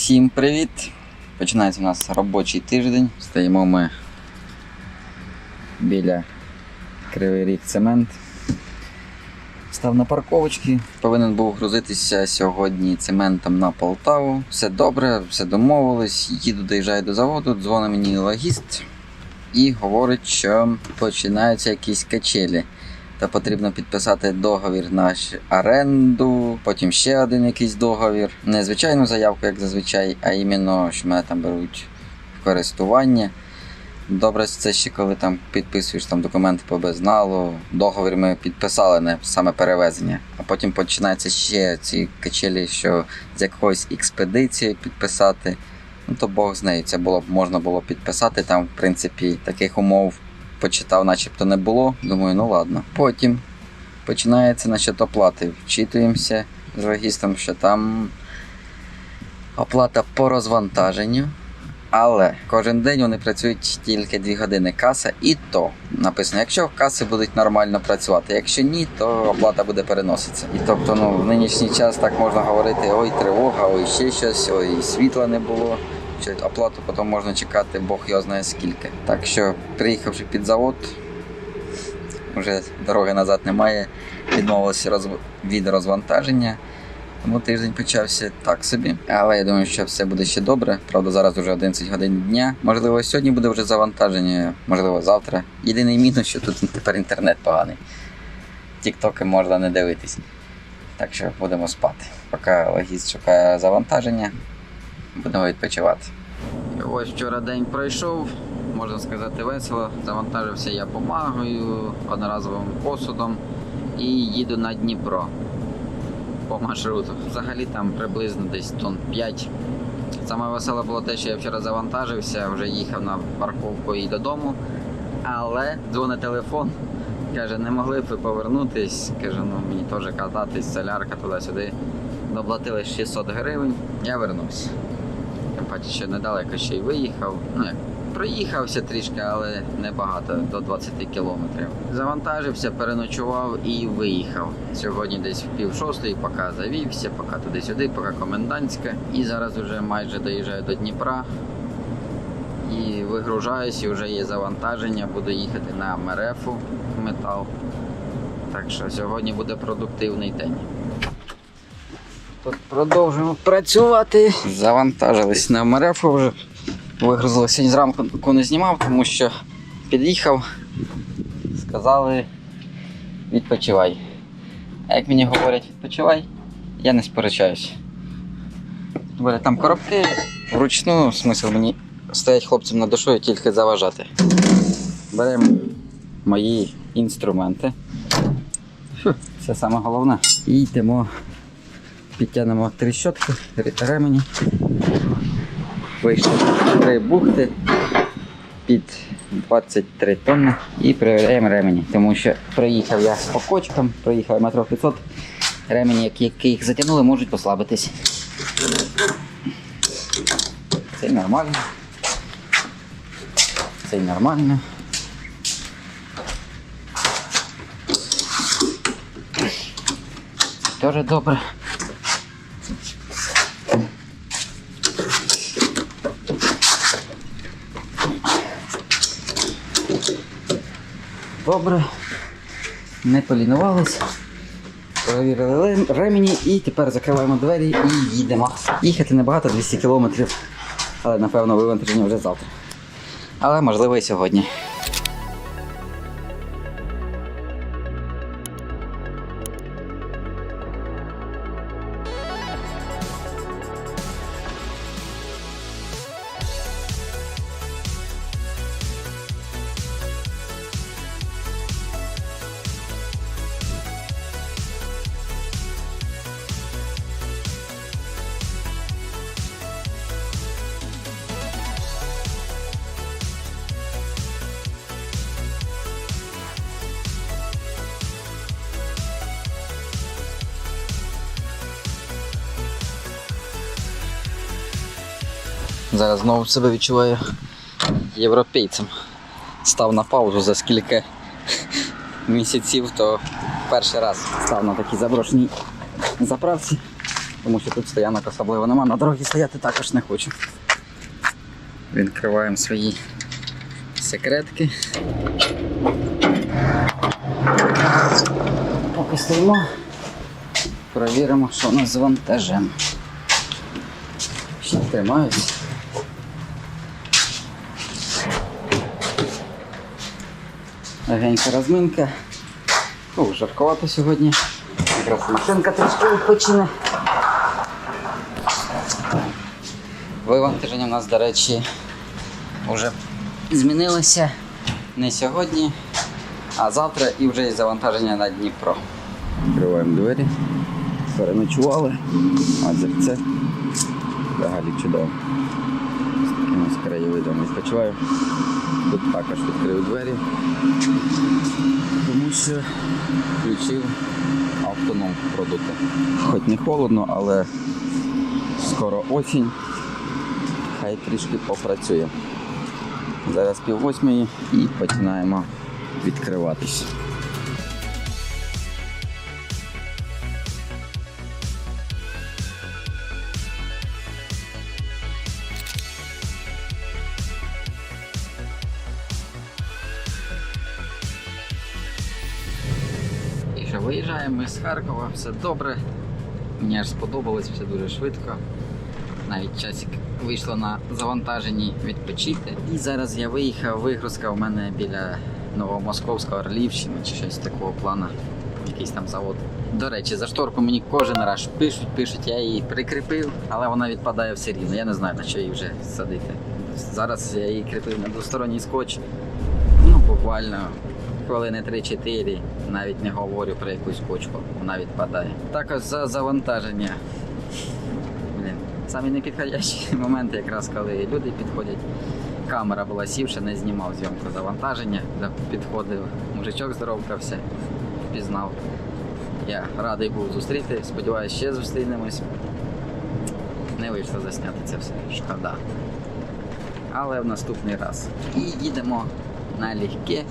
Всім привіт! Починається у нас робочий тиждень. Стоїмо ми біля Кривий Ріг Цемент. Став на парковочці. Повинен був грузитися сьогодні цементом на Полтаву. Все добре, все домовились. Їду, доїжджаю до заводу, дзвонить мені логіст і говорить, що починаються якісь качелі. Та потрібно підписати договір на оренду, потім ще один якийсь договір. Не звичайну заявку, як зазвичай, а іменно, що мене там беруть в користування. Добре, це ще коли там підписуєш там документи по безналу. Договір ми підписали, не саме перевезення. А потім починаються ще ці качелі, що з якоїсь експедиції підписати. Ну то Бог з нею. Це було б можна було підписати. Там, в принципі, таких умов почитав, начебто не було. Думаю, ну ладно. Потім починається насчет оплати. Вчитуємося з логістом, що там оплата по розвантаженню. Але кожен день вони працюють тільки 2 години каса, і то написано, якщо каси будуть нормально працювати, якщо ні, то оплата буде переноситися. І тобто, ну в нинішній час так можна говорити: ой, тривога, ой, ще щось, ой, світла не було. Оплату потім можна чекати, Бог його знає скільки. Так що, приїхавши під завод, вже дороги назад немає, відмовилися роз... від розвантаження. Тому тиждень почався так собі. Але я думаю, що все буде ще добре. Правда, зараз вже 11 годин дня. Можливо, сьогодні буде вже завантаження, можливо, завтра. Єдиний мінус, що тут тепер інтернет поганий. Тіктоки можна не дивитись. Так що будемо спати. Поки логіст шукає завантаження, будемо відпочивати. Ось вчора день пройшов, можна сказати, весело. Завантажився я бумагою, одноразовим посудом і їду на Дніпро по маршруту. Взагалі там приблизно десь тонн 5. Саме веселе було те, що я вчора завантажився, вже їхав на парковку і додому. Але дзвонить телефон, каже, не могли б ви повернутись. Каже, ну мені теж кататись, солярка туди-сюди. Доплатили 600 гривень, я вернувся. Паче, що недалеко ще й виїхав. Ну проїхався трішки, але не багато, до 20 кілометрів. Завантажився, переночував і виїхав. Сьогодні десь в пів шостої, поки завівся, поки туди-сюди, поки комендантська. І зараз вже майже доїжджаю до Дніпра. І вигружаюсь, і вже є завантаження, буду їхати на Мерефу метал. Так що сьогодні буде продуктивний день. Тут продовжуємо працювати. Завантажились на Мерефу вже. Вигрузили сьогодні зранку не знімав, тому що під'їхав, сказали відпочивай. А як мені говорять відпочивай, я не сперечаюсь. Бля, там коробки вручну, смисл мені стоять хлопцям на душою тільки заважати. Беремо мої інструменти. Це саме головне. І йдемо, підтягнемо тріщотки, ремені. Вийшли три бухти під 23 тонни і перевіряємо ремені. Тому що приїхав я по кочкам, приїхав метрів 500. Ремені, які, їх затягнули, можуть послабитись. Це нормально. Це нормально. Теж добре. Добре. Не полінувались. Перевірили ремені і тепер закриваємо двері і їдемо. Їхати небагато, 200 кілометрів. Але напевно вивантаження вже завтра. Але можливо і сьогодні. Зараз знову себе відчуваю європейцем. Став на паузу за скільки місяців, то перший раз став на такій заброшеній заправці. тому що тут стоянок особливо нема. На дорогі стояти також не хочу. Відкриваємо свої секретки. Поки стоїмо, перевіримо, що у нас з вантажем. Ще тримаюсь. Легенька розминка. О, жарковато сьогодні. Якраз машинка трішки відпочине. Вивантаження у нас, до речі, вже змінилося не сьогодні, а завтра і вже є завантаження на Дніпро. Відкриваємо двері, переночували, а це взагалі чудово. З таким ось краєвидом відпочиваю. Тут також відкрив двері, тому що включив автоном продукти. Хоч не холодно, але скоро осінь. Хай трішки попрацює. Зараз пів восьмої і починаємо відкриватись. Виїжджаємо з Харкова, все добре. Мені аж сподобалось, все дуже швидко. Навіть часик вийшло на завантаженні відпочити. І зараз я виїхав, вигрузка у мене біля Новомосковського Орлівщини чи щось такого плану. Якийсь там завод. До речі, за шторку мені кожен раз пишуть, пишуть, я її прикріпив, але вона відпадає все рівно. Я не знаю, на що її вже садити. Зараз я її кріпив на двосторонній скотч. Ну, буквально хвилини 3-4, навіть не говорю про якусь кочку, вона відпадає. Також за завантаження. Блін, самі непідходящі моменти, якраз коли люди підходять. Камера була сівша, не знімав зйомку завантаження. Підходив мужичок здоровкався, впізнав. Я радий був зустріти, сподіваюся, ще зустрінемось. Не вийшло засняти це все, шкода. Але в наступний раз. І їдемо налегке.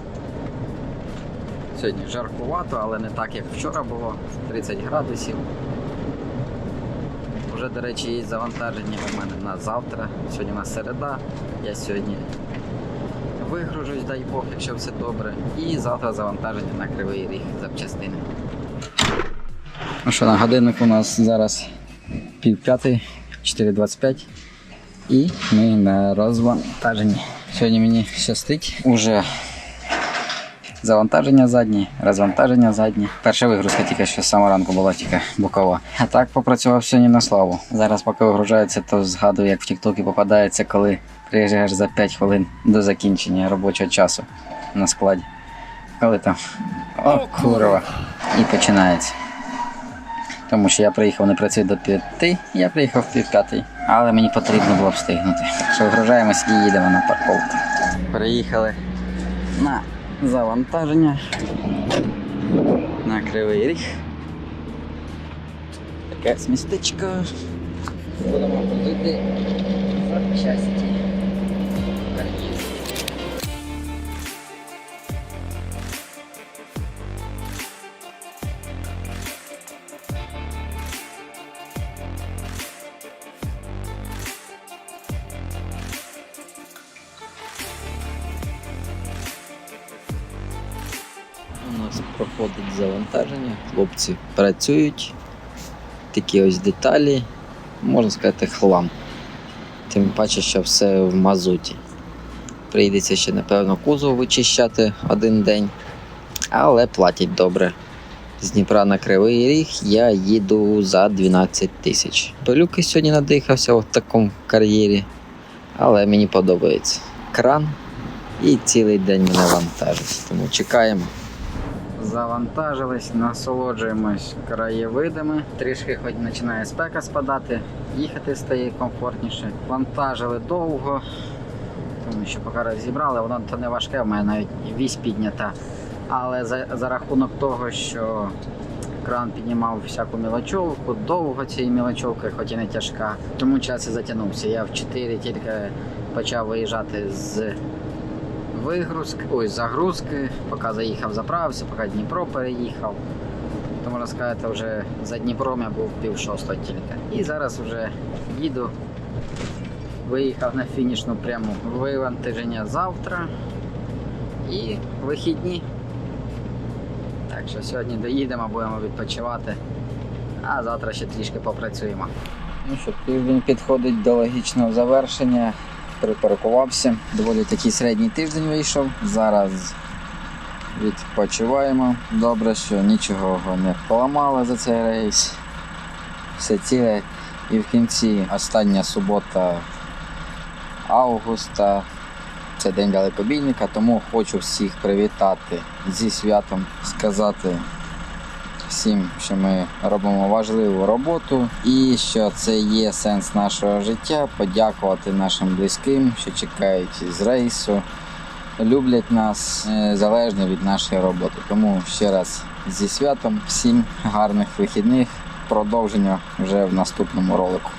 Сьогодні жаркувато, але не так, як вчора було, 30 градусів. Вже, до речі, є завантаження у мене на завтра. Сьогодні у нас середа. Я сьогодні вигружусь, дай Бог, якщо все добре. І завтра завантаження на кривий ріг запчастини. Ну що, на годинник у нас зараз пів п'ятий, 4.25. І ми на розвантаженні. Сьогодні мені щастить. Уже Завантаження задні, розвантаження задні. Перша вигрузка тільки що з самого ранку була тільки бокова. А так попрацював сьогодні на славу. Зараз, поки вигружається, то згадую, як в Тіктокі попадається, коли приїжджаєш за 5 хвилин до закінчення робочого часу на складі. Коли там о, курва. І починається. Тому що я приїхав не працює до 5, я приїхав в пів п'ятий, але мені потрібно було встигнути. Що вигружаємось і їдемо на парковку. Приїхали на завантаження на кривий ріг. Таке містечко. Будемо ходити за Переїзд. Нас проходить завантаження. Хлопці працюють. Такі ось деталі, можна сказати, хлам. Тим паче, що все в мазуті. Прийдеться ще, напевно, кузов вичищати один день, але платять добре. З Дніпра на Кривий Ріг я їду за 12 тисяч. Пилюки сьогодні надихався в такому кар'єрі, але мені подобається. Кран і цілий день мене вантажить. Тому чекаємо. Завантажились, насолоджуємось краєвидами. Трішки хоч починає спека спадати, їхати стає комфортніше. Вантажили довго, тому що поки розібрали, воно то не важке, в мене навіть вісь піднята. Але за, за рахунок того, що кран піднімав всяку мілочовку, довго цієї мілочовки, хоч і не тяжка, тому час і затягнувся. Я в 4 тільки почав виїжджати з вигрузки, ой, загрузки, поки заїхав, заправився, поки Дніпро переїхав. то можна сказати, вже за Дніпром я був пів шостого тільки. І зараз вже їду. Виїхав на фінішну пряму вивантаження завтра і вихідні. Так що сьогодні доїдемо, будемо відпочивати, а завтра ще трішки попрацюємо. Ну що, тиждень підходить до логічного завершення. Припаркувався. Доволі такий середній тиждень вийшов. Зараз відпочиваємо. Добре, що нічого не поламало за цей рейс. Все ціле. І в кінці остання субота августа. Це день далекобійника, тому хочу всіх привітати зі святом, сказати всім, що ми робимо важливу роботу і що це є сенс нашого життя. Подякувати нашим близьким, що чекають з рейсу, люблять нас е, залежно від нашої роботи. Тому ще раз зі святом, всім гарних вихідних. Продовження вже в наступному ролику.